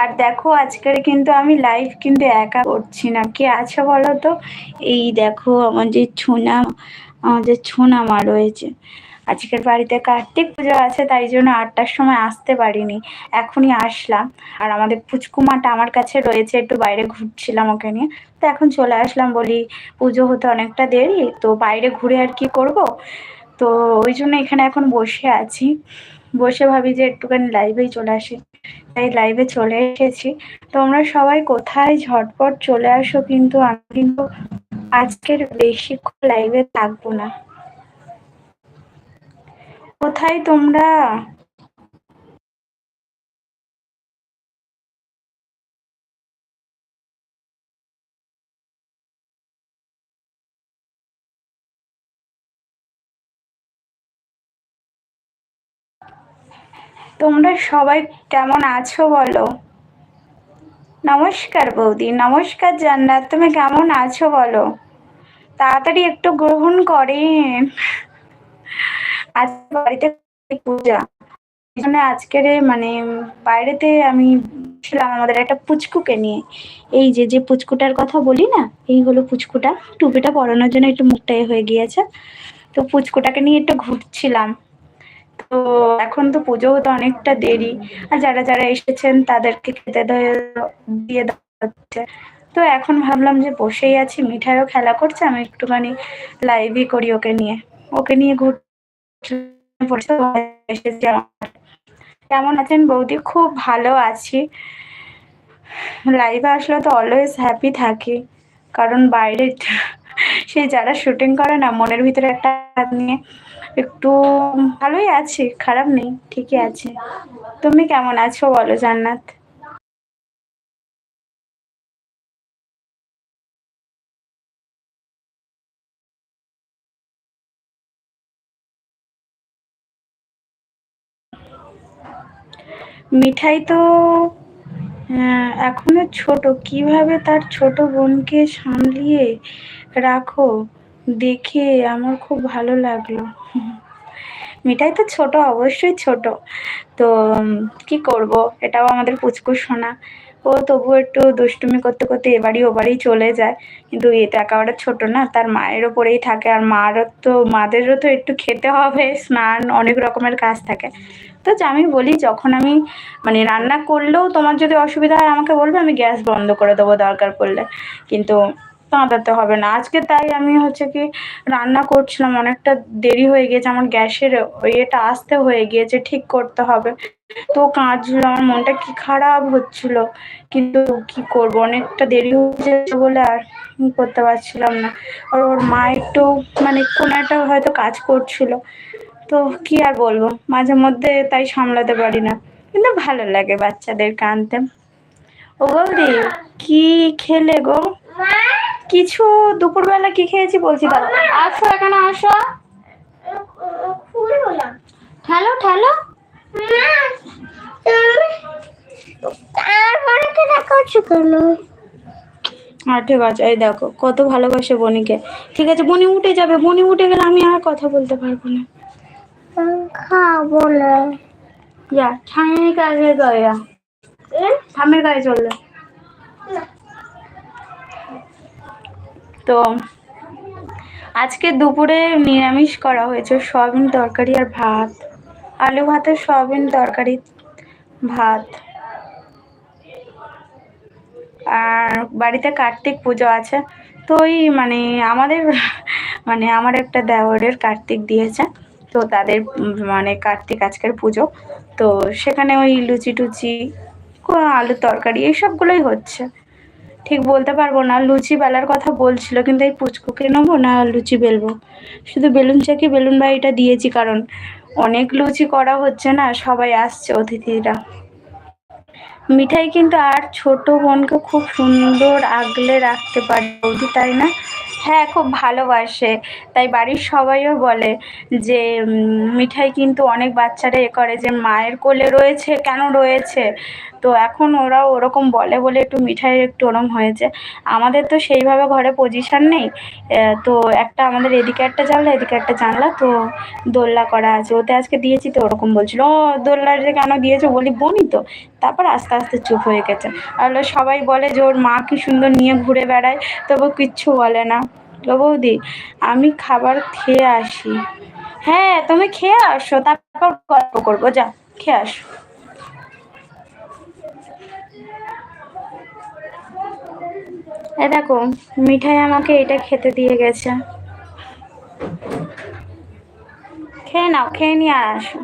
আর দেখো, আজকের কিন্তু আমি লাইভ কিন্তু একা করছি না। কে আছে বলো তো? এই দেখো, আমার যে ছোনা, আমার যে ছোনা মা রয়েছে। আজকের বাড়িতে কার্তিক পুজো আছে, তাই জন্য আটটার সময় আসতে পারিনি। এখনই আসলাম। আর আমাদের পুচকুমাটা আমার কাছে রয়েছে, একটু বাইরে ঘুরছিলাম ওকে নিয়ে। তো এখন চলে আসলাম, বলি পুজো হতে অনেকটা দেরি, তো বাইরে ঘুরে আর কি করব? তো ওই জন্য এখানে এখন বসে আছি। বসে ভাবি যে একটুখানি লাইভে চলে আসি। তাই লাইভে চলে এসেছি। তোমরা সবাই কোথায় ঝটপট চলে আসো কিন্তু আমি কিন্তু আজকের বেশিক্ষণ লাইভে থাকব না। কোথায় তোমরা তোমরা সবাই কেমন আছো বলো? নমস্কার বৌদি, নমস্কার জান্নাত, তুমি কেমন আছো বলো? তাড়াতাড়ি একটু গ্রহণ করেন আজ বাড়িতে পূজা। জন্য আজকের মানে বাইরেতে আমি ছিলাম আমাদের একটা পুচকুকে নিয়ে। এই যে যে পুচকুটার কথা বলি না, এই হলো পুচকুটা। টুপিটা পরানোর জন্য একটু মুখটা হয়ে গিয়েছে। তো পুচকুটাকে নিয়ে একটু ঘুরছিলাম। তো এখন তো পুজো তো অনেকটা দেরি। আর যারা যারা এসেছেন তাদেরকে খেতে দিয়ে হচ্ছে। তো এখন ভাবলাম যে বসেই আছি, মিঠাইও খেলা করছে, আমি একটুখানি লাইভই করি ওকে নিয়ে। ওকে নিয়ে ঘুর কেমন আছেন বৌদি? খুব ভালো আছি। লাইভে আসলে তো অলওয়েজ হ্যাপি থাকি। কারণ বাইরে সেই যারা শুটিং করে না, মনের ভিতরে একটা নিয়ে একটু ভালোই আছি, খারাপ নেই, ঠিকই আছে। তুমি কেমন আছো বলো জান্নাত? মিঠাই তো এখনও ছোট, কীভাবে তার ছোট বোনকে সামলিয়ে রাখো? দেখে আমার খুব ভালো লাগল। মিঠাই তো ছোট, অবশ্যই ছোট। তো কি করব? এটাও আমাদের পুচকু শোনা ও তবু একটু দুষ্টুমি করতে করতে এবারই ওবারই চলে যায়। কিন্তু এ তো একেবারে ছোট না, তার মায়ের ওপরেই থাকে। আর মারও তো, মাদেরও তো একটু খেতে হবে, স্নান অনেক রকমের কাজ থাকে। তো আমি বলি, যখন আমি মানে রান্না করলেও তোমার যদি অসুবিধা হয় আমাকে বলবে, আমি গ্যাস বন্ধ করে দেবো দরকার পড়লে। কিন্তু কাঁদাতে হবে না। আজকে তাই আমি হচ্ছে কি রান্না করছিলাম, অনেকটা দেরি হয়ে গিয়েছে, আমার গ্যাসের ইয়েটা আসতে হয়ে গিয়েছে, ঠিক করতে হবে। তো কাঁদছিল, আমার মনটা কি খারাপ হচ্ছিল, কিন্তু কি করব? অনেকটা দেরি হয়ে যাচ্ছে বলে আর করতে পারছিলাম না। আর ওর মা একটু মানে কোনো একটা হয়তো কাজ করছিল। তো কি আর বলব, মাঝে মধ্যে তাই সামলাতে পারি না। কিন্তু ভালো লাগে বাচ্চাদের কানতে ও বৌদি, কি খেলে গো? কিছু দুপুরবেলা কি খেয়েছি বলছি দাদা আসো এখানে আসো। ঠেলো ঠেলো। হ্যাঁ ঠিক আছে এই দেখো কত ভালোবাসে বনিকে। ঠিক আছে বনি উঠে যাবে বনি উঠে গেলে আমি আর কথা বলতে পারব না। খাব না। যা ঠামের কাছে গয়া ঠামের গায়ে চললে তো আজকে দুপুরে নিরামিষ করা হয়েছে, সয়াবিন তরকারি আর ভাত। আলু ভাতের সয়াবিন তরকারি, ভাত। আর বাড়িতে কার্তিক পুজো আছে, তো ওই মানে আমাদের মানে আমার একটা দেওয়ারের কার্তিক দিয়েছে, তো তাদের মানে কার্তিক আজকের পুজো। তো সেখানে ওই লুচি টুচি আলুর তরকারি, এইসবগুলোই হচ্ছে। ঠিক বলতে পারব না। লুচি বেলার কথা বলছিল, কিন্তু এই পুচকুকে নেব না লুচি বেলবো? শুধু বেলুন চাকি বেলুন বাড়িটা দিয়েছি, কারণ অনেক লুচি করা হচ্ছে না, সবাই আসছে অতিথিরা। মিঠাই কিন্তু আর ছোট বোনকে খুব সুন্দর আগলে রাখতে পারে, বৌদি, তাই না? হ্যাঁ খুব ভালোবাসে। তাই বাড়ির সবাইও বলে যে মিঠাই কিন্তু অনেক বাচ্চারা এ করে যে, মায়ের কোলে রয়েছে, কেন রয়েছে? তো এখন ওরাও ওরকম বলে বলে একটু মিঠাইয়ের একটু ওরম হয়েছে। আমাদের তো সেইভাবে ঘরে পজিশান নেই। তো একটা আমাদের এদিকে একটা জানলা, এদিকে একটা জানলা, তো দোলনা করা আছে। ওতে আজকে দিয়েছি তো ওরকম বলছিল, ও দোলনাটা কেন দিয়েছ? বলি, বনি তো। তারপর আস্তে আস্তে চুপ হয়ে গেছে। আর সবাই বলে যে, ওর মা কি সুন্দর নিয়ে ঘুরে বেড়ায়। তবু কিচ্ছু বলে না। তো বৌদি, আমি খাবার খেয়ে আসি। হ্যাঁ তুমি খেয়ে আসো, তারপর গল্প করব। যা, খেয়ে আসো। এ দেখো মিঠাই আমাকে এটা খেতে দিয়ে গেছে। খেয়ে নাও খেয়ে নিয়ে আর আসো।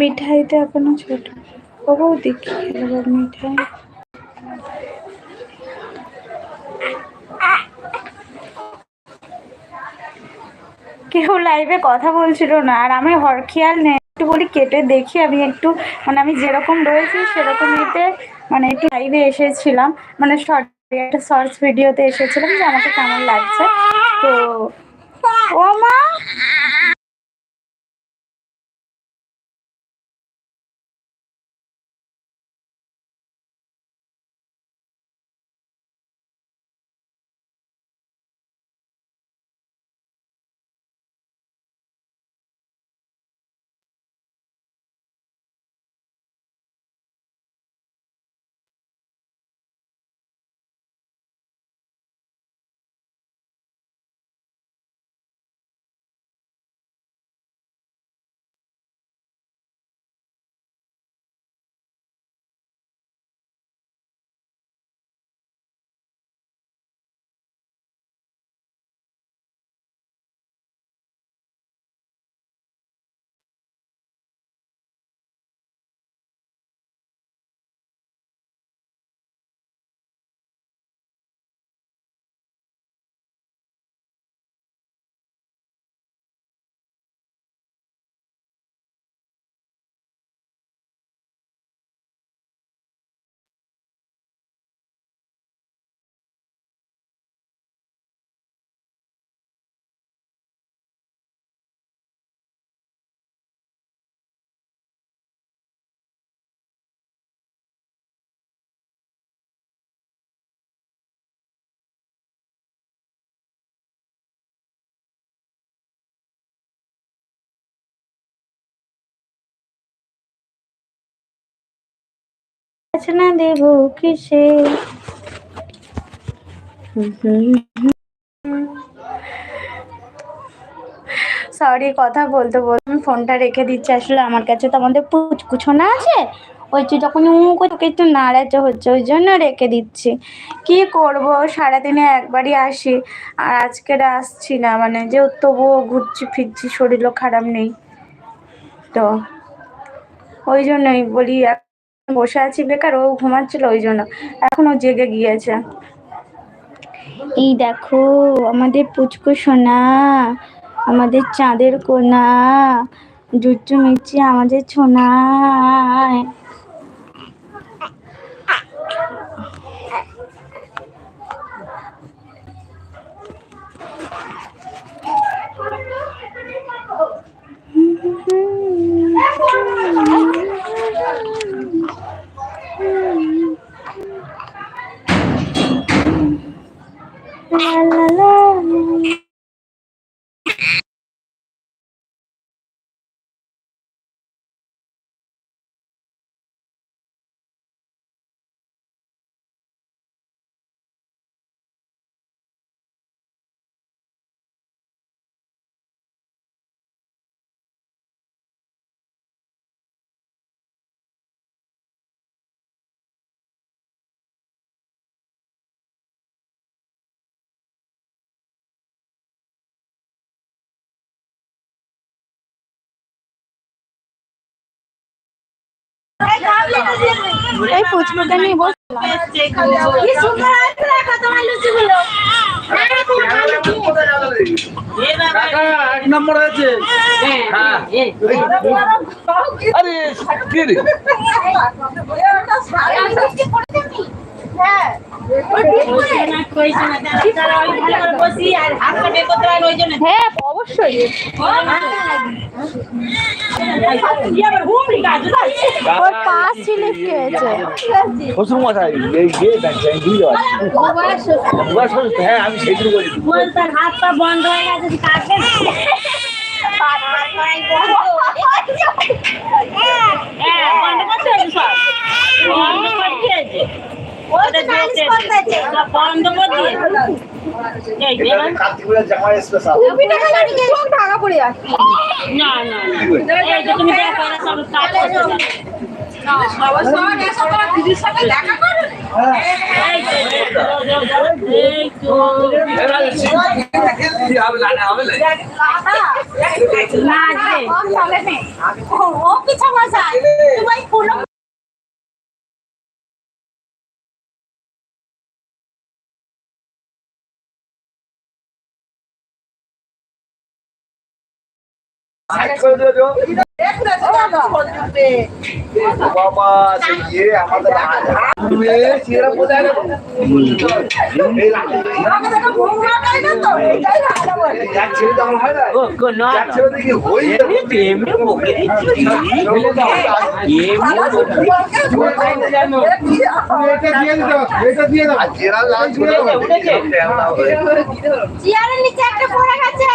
মিঠাই তো এখনও ছোট। ও বৌদি খেলব মিঠাই। কেউ লাইভে কথা বলছিল না, আর আমি হর খেয়াল নেই। একটু বলি কেটে দেখি, আমি একটু মানে আমি যেরকম রয়েছি সেরকম এতে মানে একটু লাইভে এসেছিলাম। মানে শর্ট একটা শর্টস ভিডিওতে এসেছিলাম যে আমাকে কেমন লাগছে। তো, ও মা! না দেব কিসে? সরি কথা বলতে বলতে ফোনটা রেখে দিচ্ছি। আসলে আমার কাছে তো আমাদের পুচকুছোনা আছে। ওই যে যখন তোকে একটু নাড়াতে হচ্ছে, ওই জন্য রেখে দিচ্ছি। কি করব? সারাদিনে একবারই আসি। আর আজকে আসছি না। মানে যে তবুও ঘুরছি ফিরছি, শরীরও খারাপ নেই। তো ওই জন্যই বলি বসে আছি বেকার, ও ঘুমাচ্ছিল ওই জন্য। এখন ও জেগে গিয়েছে। এই দেখো, আমাদের পুচকু সোনা, আমাদের চাঁদের কোনা জুচু মিচি আমাদের ছোনা এই পুচকুটা নিয়ে বসলাম কি সুন্দর দেখো তোমার লুচিগুলো। হ্যাঁ আরে রে? হ্যাঁ অবশ্যই ওর পা খেয়েছে শ্বশুর মশাই এই গিয়ে হ্যাঁ আমি হাত পা বন্ধ হয়ে গেছে কাটবে হ্যাঁ, বন্ধ করতে হবে সব। বন্ধ করে। না, তুমি। ও পিছা মশাই তোমার পুরো জেরা লাল ছোট চেয়ারের নিচে একটা পড়ে গেছে।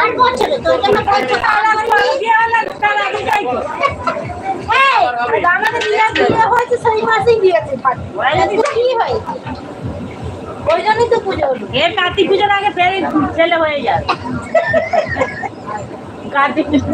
আর বছরে তোর জন্য বছর তার আগে বিয়ে হলো তার ওই জন্যই তো পুজো হলো এ কার্তিক পুজোর আগে ফের ছেলে হয়ে যাবে। কার্তিক পুজো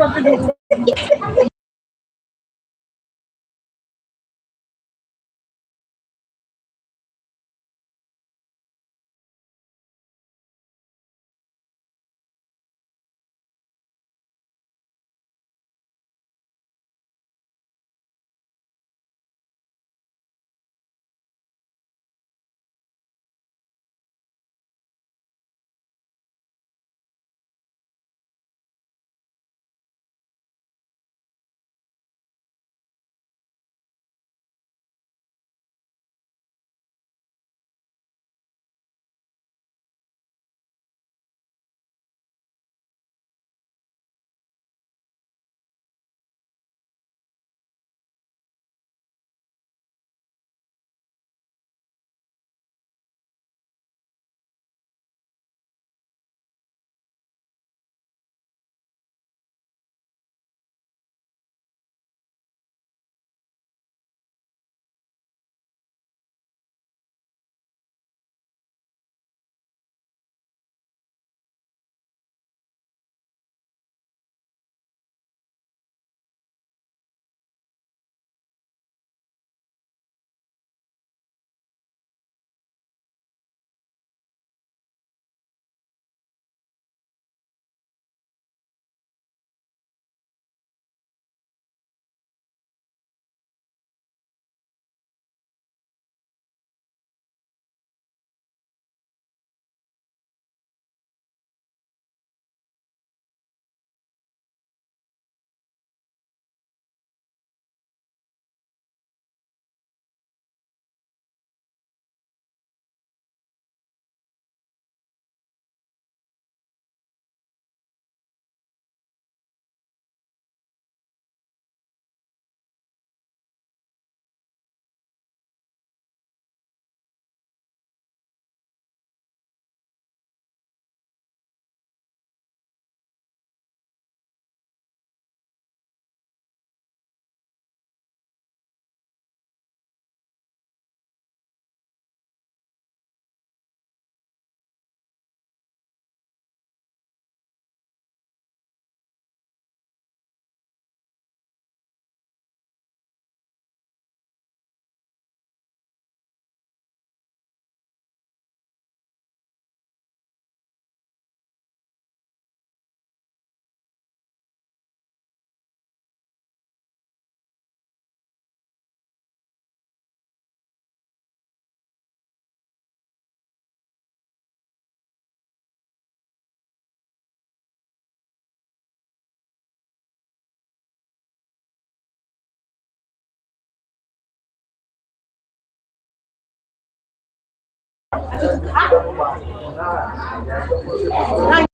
Hai